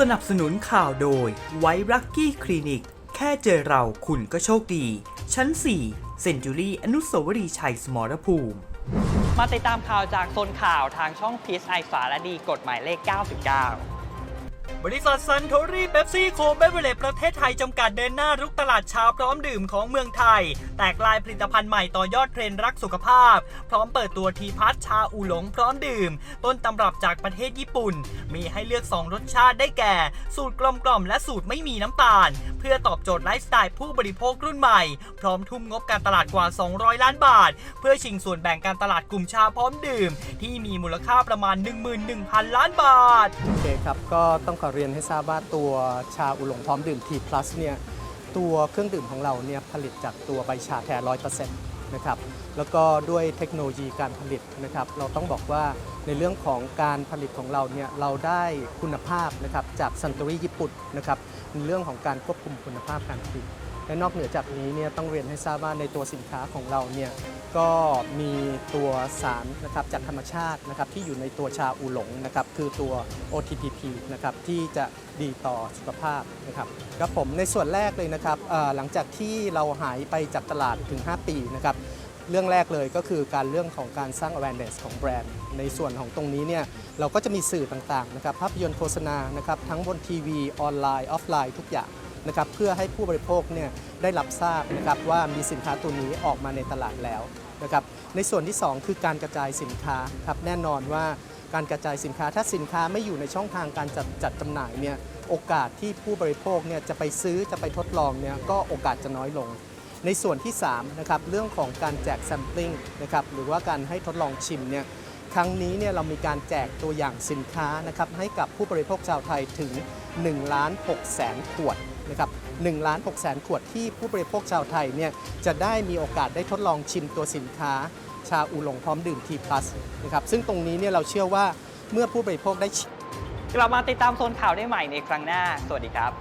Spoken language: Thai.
สนับสนุนข่าวโดยไวรักกี้คลินิก แค่เจอเราคุณก็โชคดี ชั้น 4 เซนจูรี่อนุสาวรีย์ชัยสมรภูมิ มาติดตามข่าวจากโซนข่าวทางช่องพีซไอสารดีกฎหมายเลข 99 บริษัทซันโทรี่เบปซี่โคเบเวเรจประเทศไทยจำกัดเดินหน้ารุกตลาดชาพร้อมดื่มของเมืองไทย แตกลายผลิตภัณฑ์ใหม่ต่อยอดเทรนด์รักสุขภาพ พร้อมเปิดตัวทีพัทชาอูหลงพร้อมดื่ม ต้นตำรับจากประเทศญี่ปุ่น มีให้เลือก 2 รสชาติได้แก่ สูตรกลมกล่อมและสูตรไม่มีน้ำตาล เพื่อตอบโจทย์ไลฟ์สไตล์ผู้บริโภครุ่นใหม่ พร้อมทุ่มงบการตลาดกว่า 200 ล้านบาท เพื่อชิงส่วนแบ่งการตลาดกลุ่มชาพร้อมดื่ม ที่มีมูลค่าประมาณ 11,000 ล้านบาทโอเคครับก็ต้องขอเรียนให้ทราบว่าตัวชาอุหลงพร้อมดื่ม T plus เนี่ยตัวเครื่องดื่มของเราเนี่ยผลิตจากตัวใบชาแท้ร้อยเปอร์เซ็นต์นะครับแล้วก็ด้วยเทคโนโลยีการผลิตนะครับ เราต้องบอกว่าในเรื่องของการผลิตของเราเนี่ยเราได้คุณภาพนะครับจากซันตอรีญี่ปุ่นนะครับในเรื่องของการควบคุมคุณภาพการผลิต และนอกเหนือจากนี้เนี่ยต้องเรียนให้ทราบว่าในตัวสินค้าของเราเนี่ยก็มีตัวสารนะครับจากธรรมชาตินะครับที่อยู่ในตัวชาอูหลงนะครับคือตัว OTPP นะครับที่จะดีต่อสุขภาพนะครับครับผมในส่วนแรกเลยนะครับหลังจากที่เราหายไปจากตลาดถึง 5 ปีนะครับเรื่องแรกเลยก็คือการเรื่องของการสร้าง awareness ของแบรนด์ ในส่วนของตรงนี้เนี่ยเราก็จะมีสื่อต่างๆนะครับภาพยนตร์โฆษณานะครับทั้งบนทีวีออนไลน์ออฟไลน์ทุกอย่าง นะครับเพื่อให้ผู้บริโภคเนี่ยได้รับทราบนะครับว่ามีสินค้าตัวนี้ออกมาในตลาดแล้วนะครับในส่วนที่ 2 คือการกระจายสินค้าครับแน่นอนว่าการกระจายสินค้าถ้าสินค้าไม่อยู่ในช่องทางการจัดจัดจำหน่ายเนี่ยโอกาสที่ผู้บริโภคเนี่ยจะไปซื้อจะไปทดลองเนี่ยก็โอกาสจะน้อยลง ในส่วนที่3นะครับเรื่องของการแจกแซมปลิ้งนะครับหรือว่าการให้ทดลองชิมเนี่ยครั้งนี้เนี่ยเรามีการแจกตัวอย่างสินค้านะครับให้กับผู้บริโภคชาวไทยถึง1ล้าน6แสนขวด นะครับ1ล้าน6แสนขวดที่ผู้บริโภคชาวไทยเนี่ยจะได้มีโอกาสได้ทดลองชิมตัวสินค้า ชาอูหลงพร้อมดื่มทีพลัสนะครับซึ่งตรงนี้เนี่ยเราเชื่อว่าเมื่อผู้บริโภคได้กลับมาติดตามโซนข่าวได้ใหม่ในครั้งหน้า สวัสดีครับ